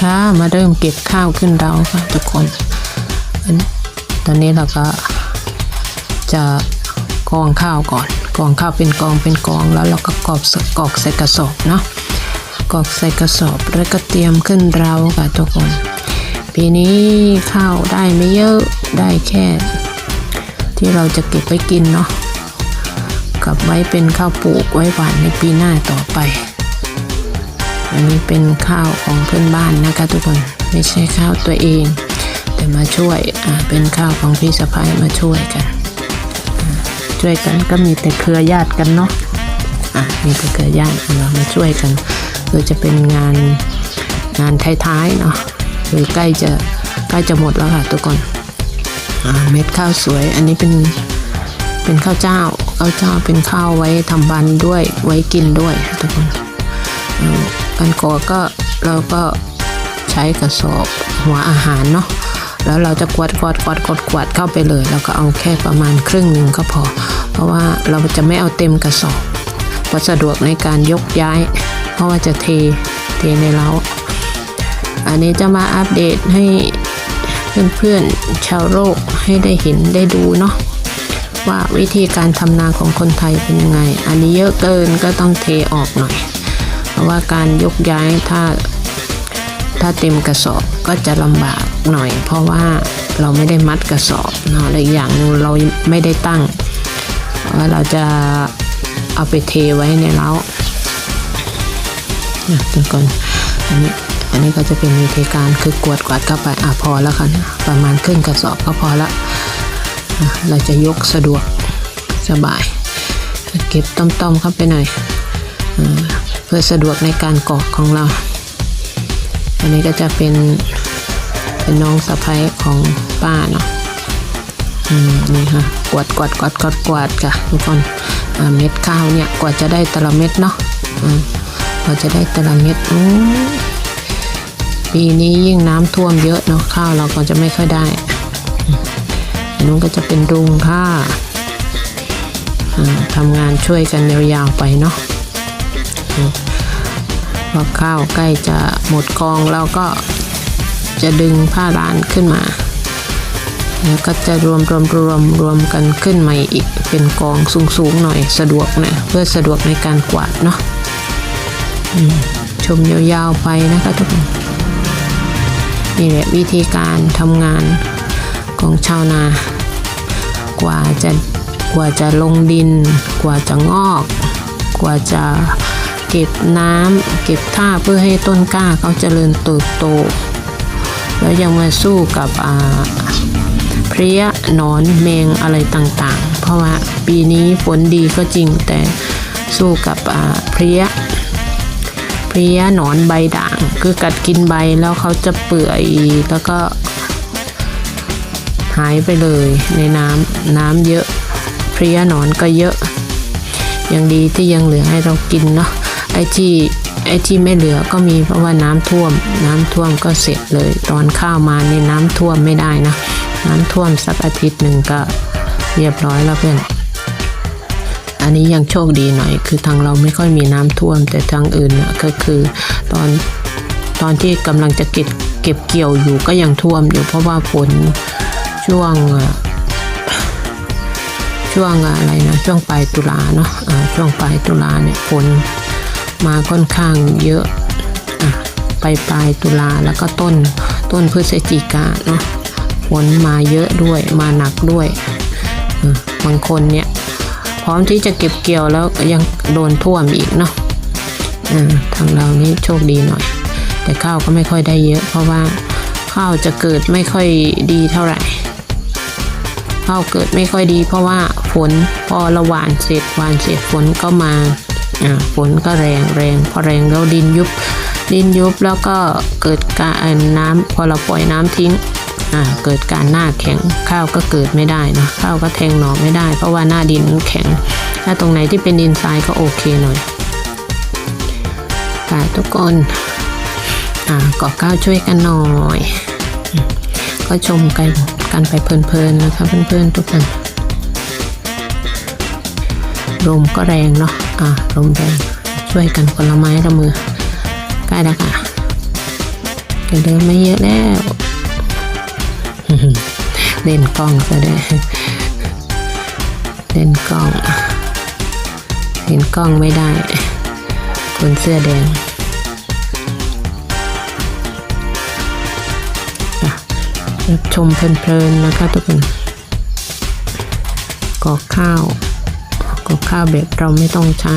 ค่ะ มาเริ่มเก็บข้าวขึ้นเราค่ะทุกคน ตอนนี้เราก็จะกองข้าวก่อน กองข้าวเป็นกองเป็นกองแล้วเราก็กรอบใส่กรอกใส่กระสอบเนาะกรอกใส่กระสอบแล้วก็เตรียมขึ้นเราค่ะทุกคน ปีนี้ข้าวได้ไม่เยอะได้แค่ ที่เราจะเก็บไว้กินเนาะกับไว้เป็นข้าวปลูกไว้หวานในปีหน้าต่อไป อันนี้เป็นข้าวของเพื่อนบ้านนะคะทุกคนไม่ใช่ข้าวตัวเอง แต่มาช่วยอ่าเป็นข้าวของพี่สะพ้ายมาช่วยกัน ช่วยกันก็มีแต่เครือญาติกันเนาะอะมีแต่เครือญาติเรามาช่วยกันคือจะเป็นงานงานท้ายๆเนาะคือใกล้จะใกล้จะหมดแล้วค่ะทุกคนอ่าเม็ดข้าวสวยอันนี้เป็นเป็นข้าวเจ้าข้าวเจ้าเป็นข้าวไว้ทำบันด้วยไว้กินด้วยทุกคน กันกอก็เราก็ใช้กระสอบหัวอาหารเนาะแล้วเราจะกวาดกวาดกวาดกวาดกวาดเข้าไปเลย แล้วก็เอาแค่ประมาณครึ่งหนึ่งก็พอ เพราะว่าเราจะไม่เอาเต็มกระสอบเพราะสะดวกในการยกย้าย เพราะว่าจะเทเทในเล้าอันนี้จะมาอัปเดตให้เพื่อนๆชาวโลกให้ได้เห็นได้ดูเนาะว่าวิธีการทำนาของคนไทยเป็นยังไง อันนี้เยอะเกินก็ต้องเทออกหน่อย ราะว่าการยกย้ายถ้าถ้าเต็มกระสอบก็จะลำบากหน่อย เพราะว่าเราไม่ได้มัดกระสอบเนาะและอีกอย่างนึงเราไม่ได้ตั้งว่าเราจะเอาไปเทไว้ในเล้านะทุกคนอันนี้อันนี้ก็จะเป็นวิธีการคือกวดกวาดเข้าไปอะพอแล้วค่ะประมาณครึ่งกระสอบก็พอละเราจะยกสะดวกสบาย เก็บต้อมๆเข้าไปหน่อย เพื่อสะดวกในการกรอกของเรา อันนี้ก็จะเป็นเป็นน้องสะพ้ยของป้าเนาะอืมนี่ค่ะกวาดกวาดกวาดกวาดกวาดค่ะทุกคนเม็ดข้าวเนี่ยกว่าจะได้แต่ละเม็ดเนาะอืมกว่าจะได้แต่ละเม็ดอู้ปีนี้ยิ่งน้ำท่วมเยอะเนาะข้าวเราก็จะไม่ค่อยได้อันนู้นก็จะเป็นรุงค่ะอ่าทำงานช่วยกันยาวๆไปเนาะ พอข้าวใกล้จะหมดกองเราก็จะดึงผ้าร้านขึ้นมา แล้วก็จะรวมรวมรวมรวมกันขึ้นใหม่อีกเป็นกองสูงๆหน่อยสะดวกนะเพื่อสะดวกในการกวาดเนาะชมยาวๆไปนะคะทุกคนนี่แหละวิธีการทำงานของชาวนา กว่าจะกว่าจะลงดิน กว่าจะงอก กว่าจะ เก็บน้ำเก็บท่าเพื่อให้ต้นกล้าเขาเจริญเติบโต แล้วยังมาสู้กับอ่าเพลี้ยหนอนแมงอะไรต่างๆ เพราะว่าปีนี้ฝนดีก็จริงแต่สู้กับอ่าเพลี้ยเพลี้ยหนอนใบด่าง คือกัดกินใบแล้วเขาจะเปื่อยแล้วก็ หายไปเลยในน้ำน้ำเยอะเพลี้ยหนอนก็เยอะยังดีที่ยังเหลือให้เรากินเนาะ ไอ้ที่ไอ้ที่ไม่เหลือก็มีเพราะว่าน้ำท่วม น้ำท่วมก็เสร็จเลย ตอนข้าวมานี่น้ำท่วมไม่ได้นะ น้ำท่วมสักอาทิตย์หนึ่งก็เรียบร้อยแล้วเพื่อนอันนี้ยังโชคดีหน่อย คือทางเราไม่ค่อยมีน้ำท่วม แต่ทางอื่นน่ะก็คือตอนตอนที่กำลังจะเก็บเก็บเกี่ยวอยู่ก็ยังท่วมอยู่เพราะว่าฝนช่วงอะช่วงอะไรนะช่วงปลายตุลาเนาะอ่าช่วงปลายตุลาเนี่ยฝน มาค่อนข้างเยอะอะไปปลายตุลาแล้วก็ต้นต้นพฤศจิกาเนาะฝนมาเยอะด้วยมาหนักด้วยบางคนเนี่ยพร้อมที่จะเก็บเกี่ยวแล้วยังโดนท่วมอีกเนาะอ่าทางเรานี่โชคดีหน่อย แต่ข้าวก็ไม่ค่อยได้เยอะ เพราะว่าข้าวจะเกิดไม่ค่อยดีเท่าไหร่ข้าวเกิดไม่ค่อยดี เพราะว่าฝนพอราหวานเสร็จหวานเสร็จฝนก็มา ฝนก็แรงแรงพอแรงแล้วดินยุบ ดินยุบแล้วก็เกิดการน้ำพอเราปล่อยน้ำทิ้งเกิดการหน้าแข็งข้าวก็เกิดไม่ได้นะข้าวก็แทงหน่อไม่ได้ เพราะว่าหน้าดินแข็ง ถ้าตรงไหนที่เป็นดินทรายก็โอเคหน่อยค่ะทุกคนอ่ากอข้าวช่วยกันหน่อย ก็ชมกันกันไปเพลินๆนะคะเพื่อนๆทุกคนลมก็แรงเนาะ อ่าลมแรงช่วยกันคนละไม้ละมือใกล้แล้วค่ะก็เดินไมาเยอะแล้วเล่นกล้องซะด้เล่นกล้องเห็นกล้องไม่ได้ คนเสื้อแดงอะรับชมเพลินๆนะคะทุกคนกอกข้าว กอกข้าวแบบเราไม่ต้องใช้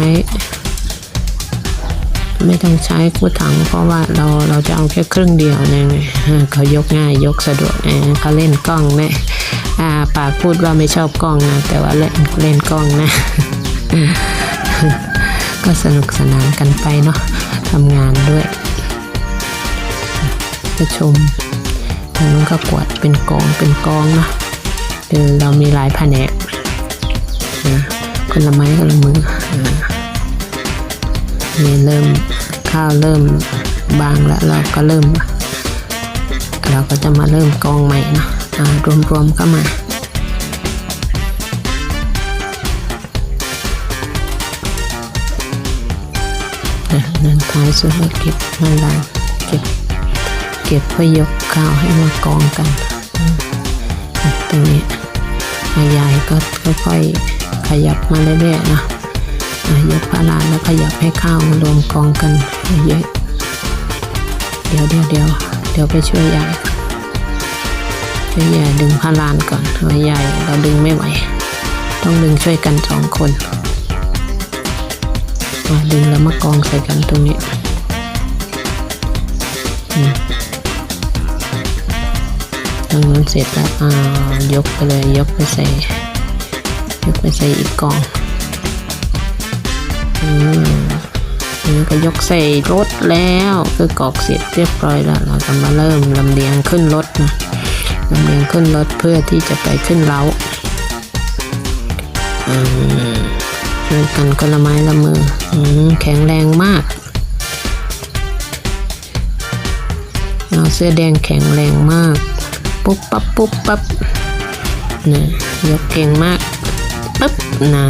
ไม่ต้องใช้กู้ถัง เพราะว่าเราเราจะเอาแค่ครึ่งเดียวนะเออเขายกง่ายยกสะดวกเออเขาเล่นกล้องนี่าปากพูดว่าไม่ชอบกล้องนะ แต่ว่าเล่นเล่นกล้องนะ ก็สนุกสนานกันไปเนาะทำงานด้วยประชมทางนู้นก็กวดเป็นกองเป็นกองนะเออเรามีหลายแผนกนะ คนละไม้คนละมือนี่เริ่มข้าวเริ่มบางแล้วเราก็เริ่ม เราก็จะมาเริ่มกองใหม่นะอ่ารวมๆก็มาอะนั่นท้ายสุดก็เก็บมาลาเก็บเก็บเพื่อยกข้าวให้มากองกันตรงนี้ ยายก็ค่อยๆขยับมาเรื่อยๆนะยกพาลาแล้วขยับให้ข้าวมารวมกองกันเยอะเดี๋ยวเดี๋ยวเดี๋ยวเดี๋ยวไปช่วยยายช่วยยายดึงพาลานก่อนเพราะยายเราดึงไม่ไหว ต้องดึงช่วยกันสองคนดึงแล้วมากองใส่กันตรงนี้อืม ตรงนั้นเสร็จแล้วอ่ายกไปเลยยกไปใส่ ยกไปใส่อีกกล่องอืมนี่ก็ยกใส่รถแล้วคือกอกเสร็จเรียบร้อยแล้ว เราจะมาเริ่มลำเลียงขึ้นรถนะลำเลียงขึ้นรถเพื่อที่จะไปขึ้นเล้าอืมช่วยกันคนละไม้ละมืออืมแข็งแรงมากเอาเสื้อแดงแข็งแรงมาก ปุ๊บปั๊บปุ๊บปั๊บนะยกเก่งมากปั๊บนะ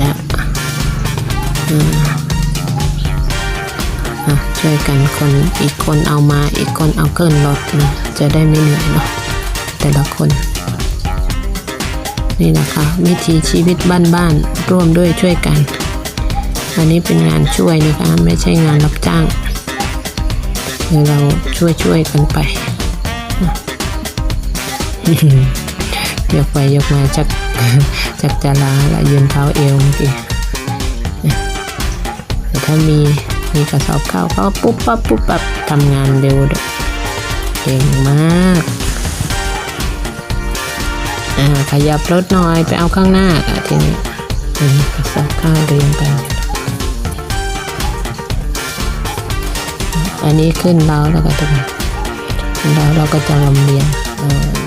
ดะอะช่วยกันคนอีกคนเอามาอีกคนเอาเกินรถนะจะได้ไม่เหนื่อยเนาะแต่ละคน นี่นะคะวิถีชีวิตบ้านๆร่วมด้วยช่วยกัน อันนี้เป็นงานช่วยนะคะไม่ใช่งานรับจ้างเดี๋ยวเราช่วยๆกันไป ยกไปยกมาจักจักจะลาละยืนเท้าเอวเมื่อกี้แต่ถ้ามีมีกระสอบข้าวก็ปุ๊บปั๊บปุ๊บปั๊บทำงานเร็วด้วยเก่งมากอ่าขยับรถหน่อยไปเอาข้างหน้าค่ะทีนี้กระสอบข้าวเรียงกันอันนี้ขึ้นเราแล้วก็ตรงเราเราก็จะลำเลียง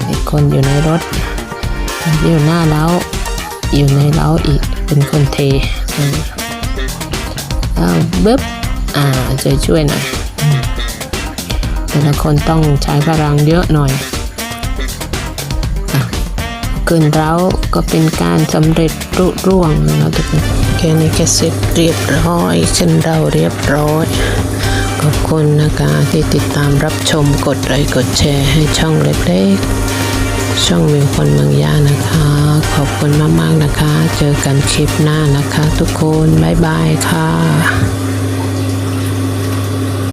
อีกคนอยู่ในรถที่อยู่หน้าเล้าอยู่ในเล้าอีกเป็นคนเทอืมเอาบึ๊บอ่าช่วยช่วยหน่อยอแต่ละคนต้องใช้พลังเยอะหน่อยอะขึ้นเราก็เป็นการสำเร็จรุร่วงนะทุกคนแค่นี้ก็เสร็จเรียบร้อยขึ้นเราเรียบร้อย ขอบคุณนะคะที่ติดตามรับชมกดไลค์กดแชร์ให้ช่องเล็กๆ ช่องมิวคนเมืองย่านะคะ ขอบคุณมากๆนะคะ เจอกันคลิปหน้านะคะ ทุกคน บ๊ายบายค่ะ